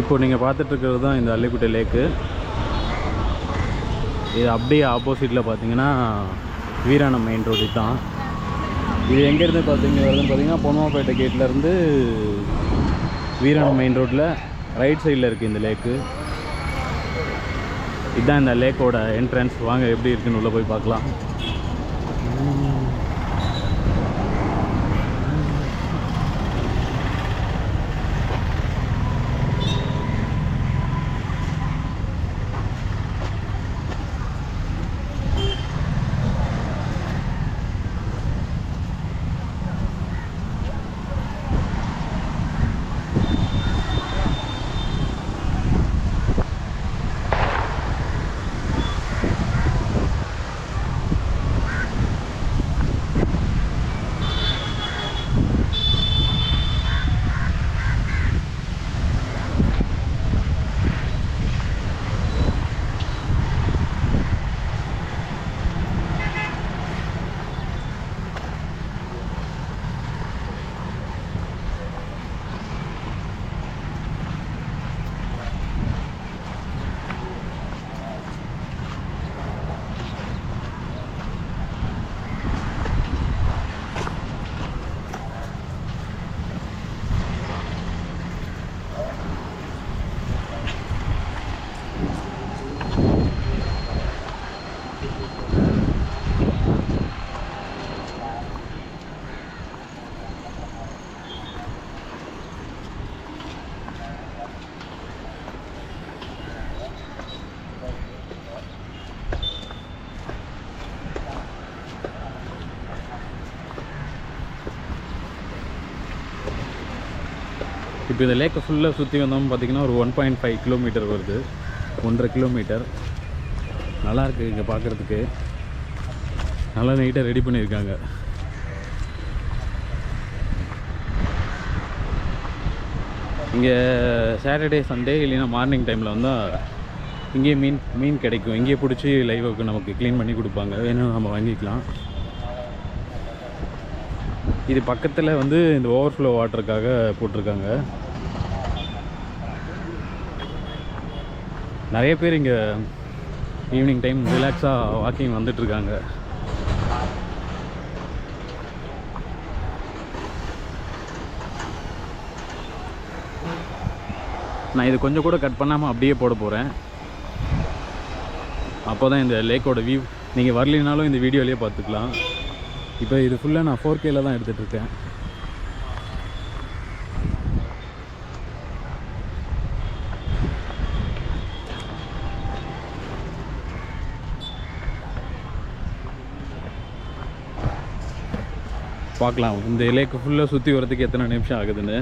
இப்போ நீங்கள் பார்த்துட்ருக்கிறது தான் இந்த அள்ளிக்குட்டை லேக்கு. இது அப்படியே ஆப்போசிட்டில் பார்த்தீங்கன்னா வீராணம் மெயின் ரோடு தான் இது எங்கேருந்து பார்த்தீங்க வருதுன்னு பார்த்தீங்கன்னா பொன்மாப்பேட்டை கேட்லேருந்து வீராணம் மெயின் ரோட்டில் ரைட் சைடில் இருக்குது இந்த லேக்கு. இதுதான் இந்த லேக்கோட என்ட்ரன்ஸ் வாங்க எப்படி இருக்குன்னு உள்ளே போய் பார்க்கலாம். இப்போ இந்த லேக்கை ஃபுல்லாக சுற்றி வந்தோம் பார்த்தீங்கன்னா ஒரு ஒன் பாயிண்ட் ஃபைவ் கிலோமீட்டர் வருது. ஒன்றரை கிலோமீட்டர் நல்லாயிருக்கு இங்கே பார்க்குறதுக்கு. நல்லா நீட்டாக ரெடி பண்ணியிருக்காங்க. இங்கே சாட்டர்டே சண்டே இல்லைன்னா மார்னிங் டைமில் வந்தால் இங்கேயே மீன் மீன் கிடைக்கும். இங்கேயே பிடிச்சி லைவுக்கு நமக்கு க்ளீன் பண்ணி கொடுப்பாங்க. வேணும் நம்ம வாங்கிக்கலாம். இது பக்கத்தில் வந்து இந்த ஓவர்ஃப்ளோ வாட்டருக்காக போட்டிருக்காங்க. நிறைய பேர் இங்கே ஈவினிங் டைம் ரிலாக்ஸாக வாக்கிங் வந்துட்டுருக்காங்க. நான் இது கொஞ்சம் கூட கட் பண்ணாமல் அப்படியே போட போகிறேன் அப்போ தான் இந்த லேக்கோட வியூ நீங்கள் வரலினாலும் இந்த வீடியோலேயே பார்த்துக்கலாம். இப்போ இது ஃபுல்லாக நான் ஃபோர் கேல தான் எடுத்துகிட்டு பார்க்கலாம். இந்த லேக்கு ஃபுல்லாக சுற்றி வரதுக்கு எத்தனை நிமிஷம் ஆகுதுன்னு.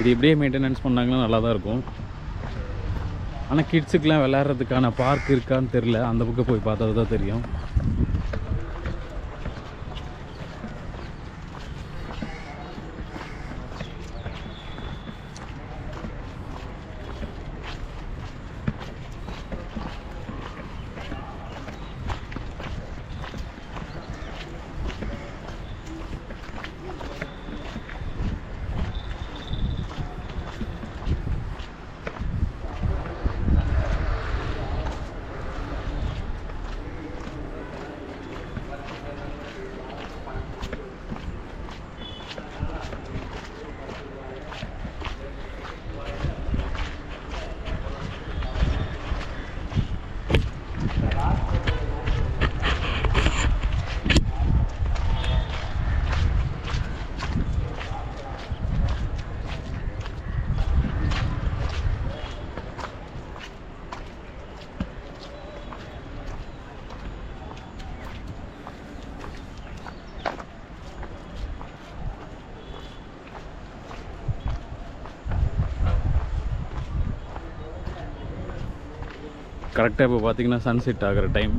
இது இப்படியே மெயின்டெனன்ஸ் பண்ணாங்கன்னா நல்லா தான் இருக்கும் ஆனால் கிட்ஸுக்கெலாம் விளையாடுறதுக்கான பார்க் இருக்கான்னு தெரில அந்த பக்கம் போய் பார்த்தா தான் தெரியும். கரெக்டாக இப்போ பார்த்தீங்கன்னா சன்செட் ஆகிற டைம்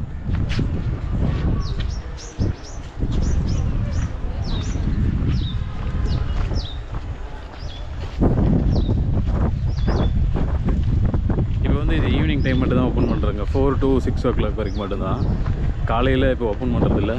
இப்போ வந்து இது ஈவினிங் டைம் மட்டும் தான் ஓப்பன் பண்ணுறாங்க four to six o'clock வரைக்கும் மட்டும்தான். காலையில் இப்போ ஓப்பன் பண்ணுறதில்ல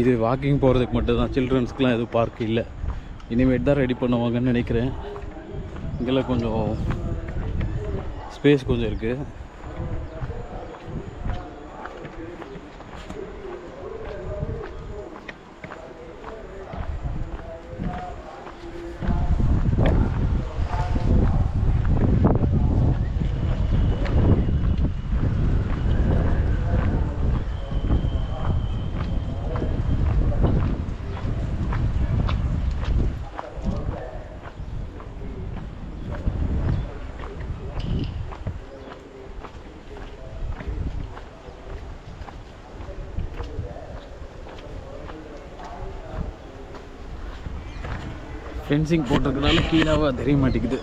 இது வாக்கிங் போகிறதுக்கு மட்டும்தான். சில்ட்ரன்ஸ்க்குலாம் எதுவும் பார்க் இல்லை. இனிமேட் தான் ரெடி பண்ணுவாங்கன்னு நினைக்கிறேன். இங்கெல்லாம் கொஞ்சம் ஸ்பேஸ் கொஞ்சம் இருக்குது ஃபென்சிங் போட்டிருக்கனால கீழாவாக தெரிய மாட்டேங்குது.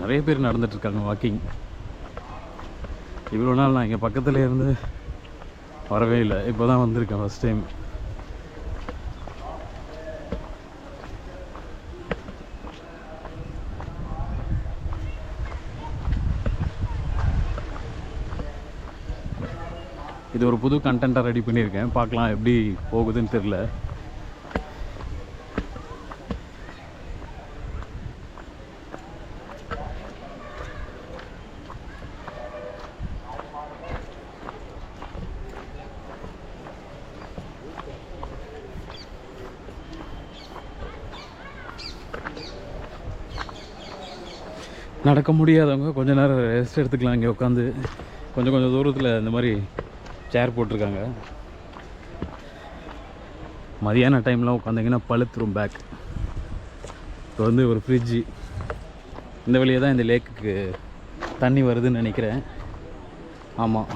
நிறைய பேர் நடந்துட்டு இருக்காங்க வாக்கிங் இவ்வளோ நாள் நான் இங்கே பக்கத்துல இருந்து வரவே இல்லை. இப்போ தான் வந்திருக்கேன் ஃபஸ்ட் டைம் இது ஒரு புது கண்டென்ட்டாக ரெடி பண்ணியிருக்கேன். பார்க்கலாம் எப்படி போகுதுன்னு தெரில நடக்க முடியாதவங்க கொஞ்சம் நேரம் ரெஸ்ட் எடுத்துக்கலாம். இங்கே உட்காந்து கொஞ்சம் கொஞ்சம் தூரத்தில் இந்த மாதிரி சேர் போட்டிருக்காங்க. மதியான டைம்லாம் உட்காந்திங்கன்னா பழுத்துரும் பேக் இப்போ வந்து ஒரு ஃப்ரிட்ஜு இந்த வழியாக தான் இந்த லேக்குக்கு தண்ணி வருதுன்னு நினைக்கிறேன். ஆமாம்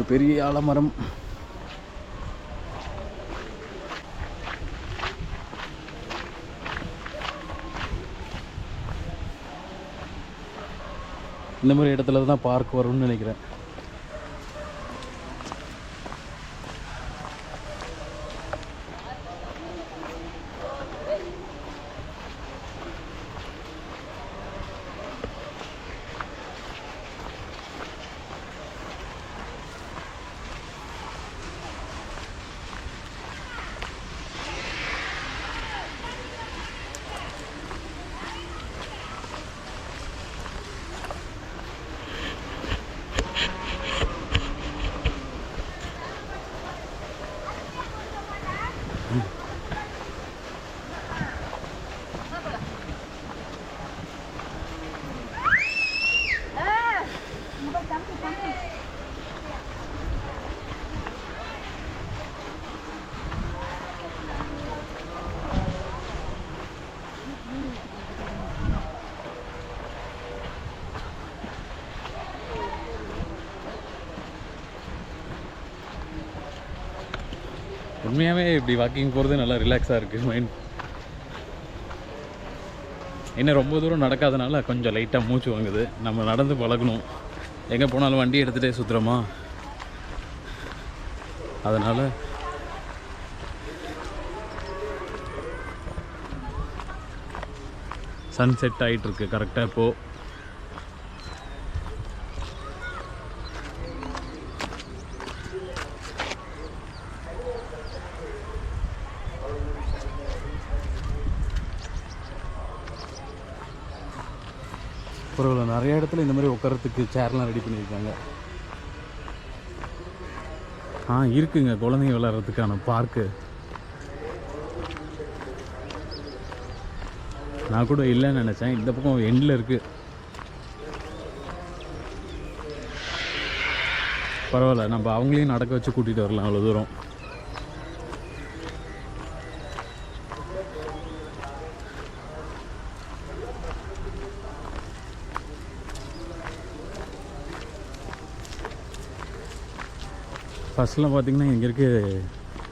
ஒரு பெரிய ஆலமரம். இந்த மாதிரி இடத்துல தான் பார்க் வரும்னு நினைக்கிறேன். உண்மையாகவே இப்படி வாக்கிங் போகிறது நல்லா ரிலாக்ஸாக இருக்குது மைண்ட் என்ன ரொம்ப தூரம் நடக்காதனால கொஞ்சம் லைட்டாக மூச்சு வாங்குது. நம்ம நடந்து பழகணும். எங்கே போனாலும் வண்டி எடுத்துகிட்டே சுற்றுறோமா அதனால் சன் செட் ஆகிட்டுருக்கு கரெக்டாக இப்போது பரவாயில்ல நிறைய இடத்துல இந்த மாதிரி உட்காரத்துக்கு சேர்லாம் ரெடி பண்ணியிருக்காங்க. ஆ இருக்குங்க. குழந்தைங்க விளாட்றதுக்கான பார்க்கு நான் கூட இல்லைன்னு நினச்சேன். இந்த பக்கம் எண்டில் இருக்குது பரவாயில்ல. நம்ம அவங்களையும் நடக்க வச்சு கூட்டிகிட்டு வரலாம் அவ்வளோ தூரம். ஃபஸ்ட்லாம் பார்த்திங்கன்னா இங்கே இருக்க.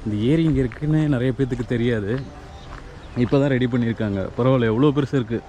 இந்த ஏரி இங்கே இருக்குன்னு நிறைய பேர்த்துக்கு தெரியாது. இப்போ தான் ரெடி பண்ணியிருக்காங்க. பரவாயில்ல எவ்வளோ பெருசு இருக்குது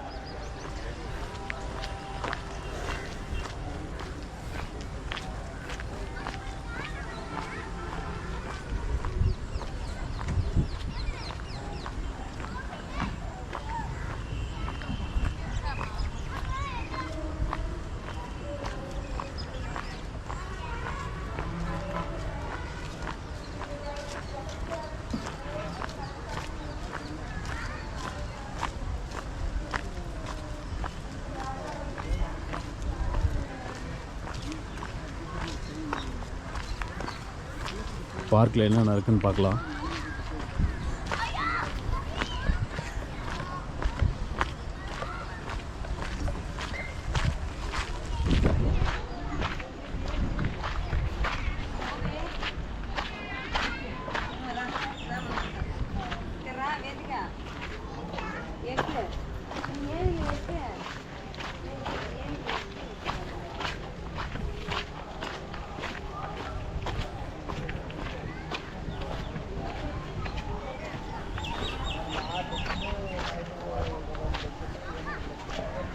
பார்க்கில் என்னென்ன இருக்குன்னு பார்க்கலாம்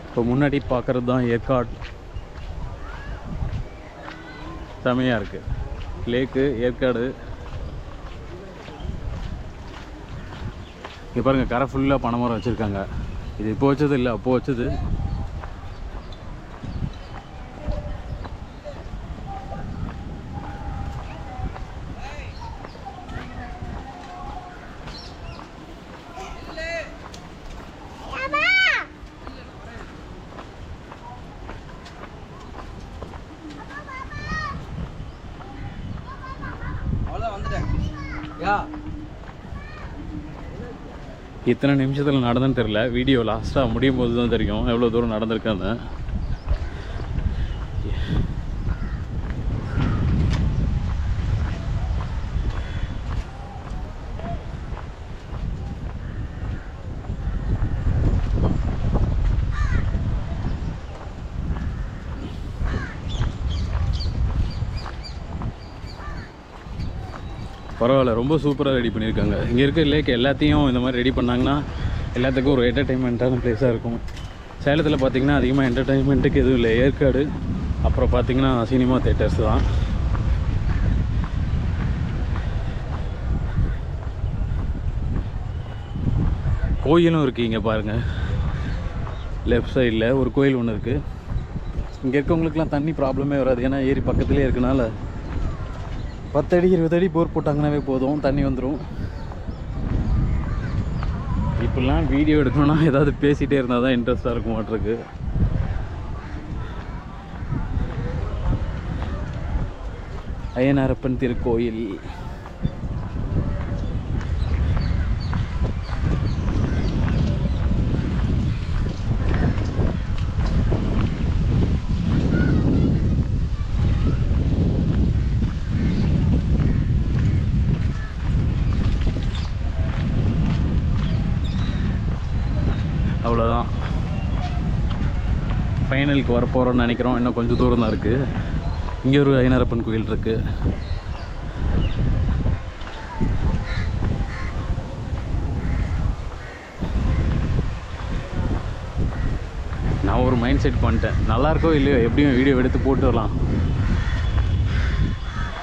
இப்போ முன்னாடி பார்க்குறது தான் ஏற்காடு. செமையாக இருக்குது லேக்கு ஏற்காடு. இங்கே பாருங்கள் கரை ஃபுல்லாக பனைமரம் வச்சுருக்காங்க. இது இப்போ வச்சது இல்லை அப்போ வச்சது. இத்தனை நிமிஷத்தில் நடந்துன்னு தெரில வீடியோ லாஸ்ட்டாக முடியும் போது தான் தெரியும். எவ்வளோ தூரம் நடந்திருக்கேன்னு பரவாயில்ல ரொம்ப சூப்பராக ரெடி பண்ணியிருக்காங்க. இங்கே இருக்க லேக் எல்லாத்தையும் இந்த மாதிரி ரெடி பண்ணாங்கன்னா எல்லாத்துக்கும் ஒரு என்டர்டைன்மெண்ட்டான பிளேஸாக இருக்கும். சேலத்தில் பார்த்தீங்கன்னா அதிகமாக என்டர்டைன்மெண்ட்டுக்கு எதுவும் இல்லை. ஏற்காடு அப்புறம் பார்த்தீங்கன்னா சினிமா தேட்டர்ஸ் தான். கோயிலும் இருக்குது இங்கே பாருங்கள் லெஃப்ட் சைடில் ஒரு கோயில் ஒன்று இருக்குது இங்கே இருக்கவங்களுக்குலாம் தண்ணி ப்ராப்ளமே வராது. ஏன்னா ஏரி பக்கத்துலேயே இருக்கனால பத்து அடி இருபது அடி போர் போட்டாங்கன்னாவே போதும். தண்ணி வந்துடும் இப்படிலாம் வீடியோ எடுக்கணும்னா ஏதாவது பேசிகிட்டே இருந்தால் தான் இன்ட்ரெஸ்ட்டாக இருக்கும் மாட்டிருக்கு. ஐயனாரப்பன் திருக்கோயில். திருநெல்வேலிக்கு வரப்போகிறோன்னு நினைக்கிறோம். இன்னும் கொஞ்சம் தூரம் தான் இருக்குது இங்கே ஒரு ஐநரப்பன் கோயில் இருக்குது நான் ஒரு மைண்ட் செட் பண்ணிட்டேன். நல்லாயிருக்கோ இல்லையோ எப்படியும் வீடியோ எடுத்து போட்டுடலாம்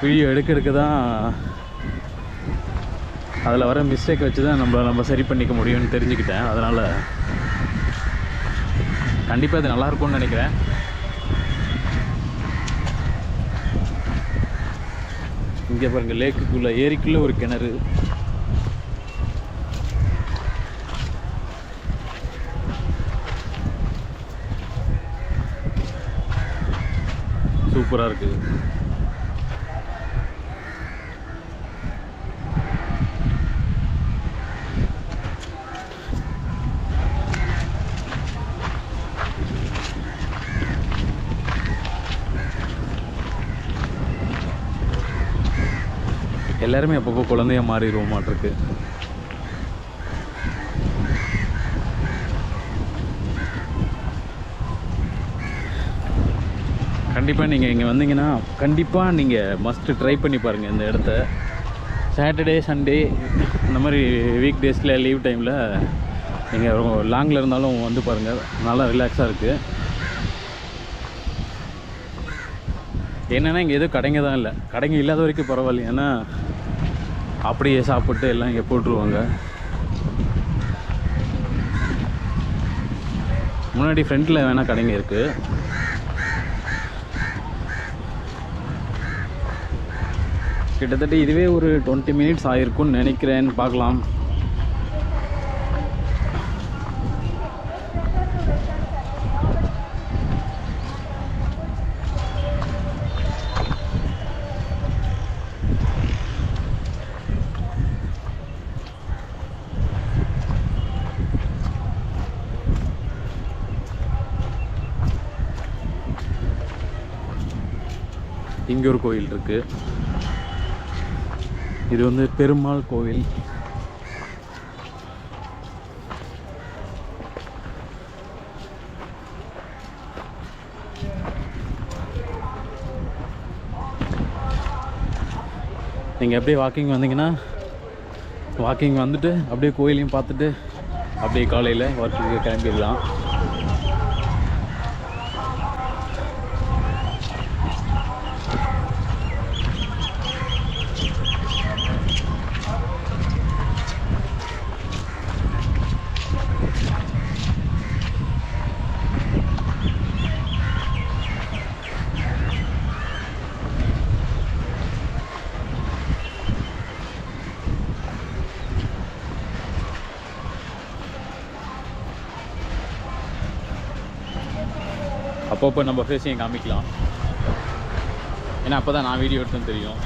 வீடியோ எடுக்க எடுக்க தான் அதில் வர மிஸ்டேக் வச்சு தான் நம்மளை நம்ம சரி பண்ணிக்க முடியும்னு தெரிஞ்சுக்கிட்டேன். அதனால் கண்டிப்பாக இது நல்லா இருக்கும்னு நினைக்கிறேன். இங்கே பாருங்கள் லேக்குக்குள்ளே ஏரிக்குள்ளே ஒரு கிணறு. சூப்பராக இருக்குது எல்லாருமே அப்பப்போ குழந்தைய மாறிடுவோம் மாட்டிருக்கு. கண்டிப்பாக நீங்கள் இங்கே வந்தீங்கன்னா கண்டிப்பாக நீங்கள் மஸ்ட்டு ட்ரை பண்ணி பாருங்கள் இந்த இடத்த. சாட்டர்டே சண்டே இந்த மாதிரி வீக் டேஸில் லீவ் டைமில் நீங்கள் லாங்கில் இருந்தாலும் வந்து பாருங்கள் நல்லா ரிலாக்ஸாக இருக்குது என்னென்னா இங்கே எதுவும் கடைங்க தான் இல்லை. கடைங்க இல்லாத வரைக்கும் பரவாயில்ல. ஏன்னா அப்படியே சாப்பிட்டு எல்லாம் இங்கே போட்டுருவாங்க. முன்னாடி ஃப்ரண்ட்டில் வேணால் கடைங்க இருக்குது கிட்டத்தட்ட இதுவே ஒரு டுவெண்ட்டி மினிட்ஸ் ஆயிருக்கும்னு நினைக்கிறேன். பார்க்கலாம். இங்கே ஒரு கோயில் இருக்குது இது வந்து பெருமாள் கோவில். நீங்கள் அப்படியே வாக்கிங் வந்தீங்கன்னா வாக்கிங் வந்துட்டு அப்படியே கோயிலையும் பார்த்துட்டு அப்படியே காலையில் ஒர்க்குக்கு கிளம்பிடலாம். அப்பப்போ நம்ம ஃபேஸையும் காமிக்கலாம்? ஏன்னா அப்போ தான் நான் வீடியோ எடுத்தேன்னு தெரியும்.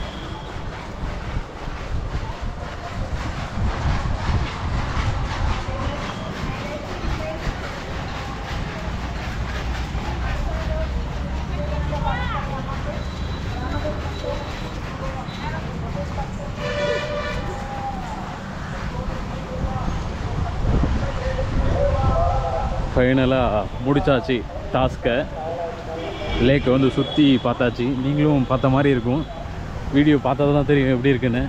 ஃபைனலாக முடிச்சாச்சு டாஸ்க்கை லேக்கை வந்து சுற்றி பார்த்தாச்சு. நீங்களும் பார்த்த மாதிரி இருக்கும். வீடியோ பார்த்தா தான் தெரியும் எப்படி இருக்குன்னு.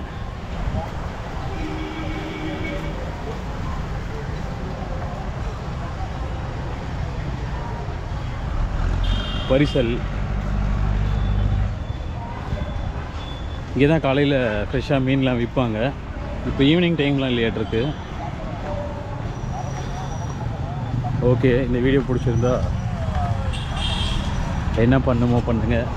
பரிசல். இங்கே தான் காலையில் ஃப்ரெஷ்ஷாக மீன்லாம் விற்பாங்க. இப்போ ஈவினிங் டைம்லாம் இல்லையாட்டிருக்கு ஓகே இந்த வீடியோ பிடிச்சிருந்தா என்ன பண்ணுமோ பண்ணுங்கள்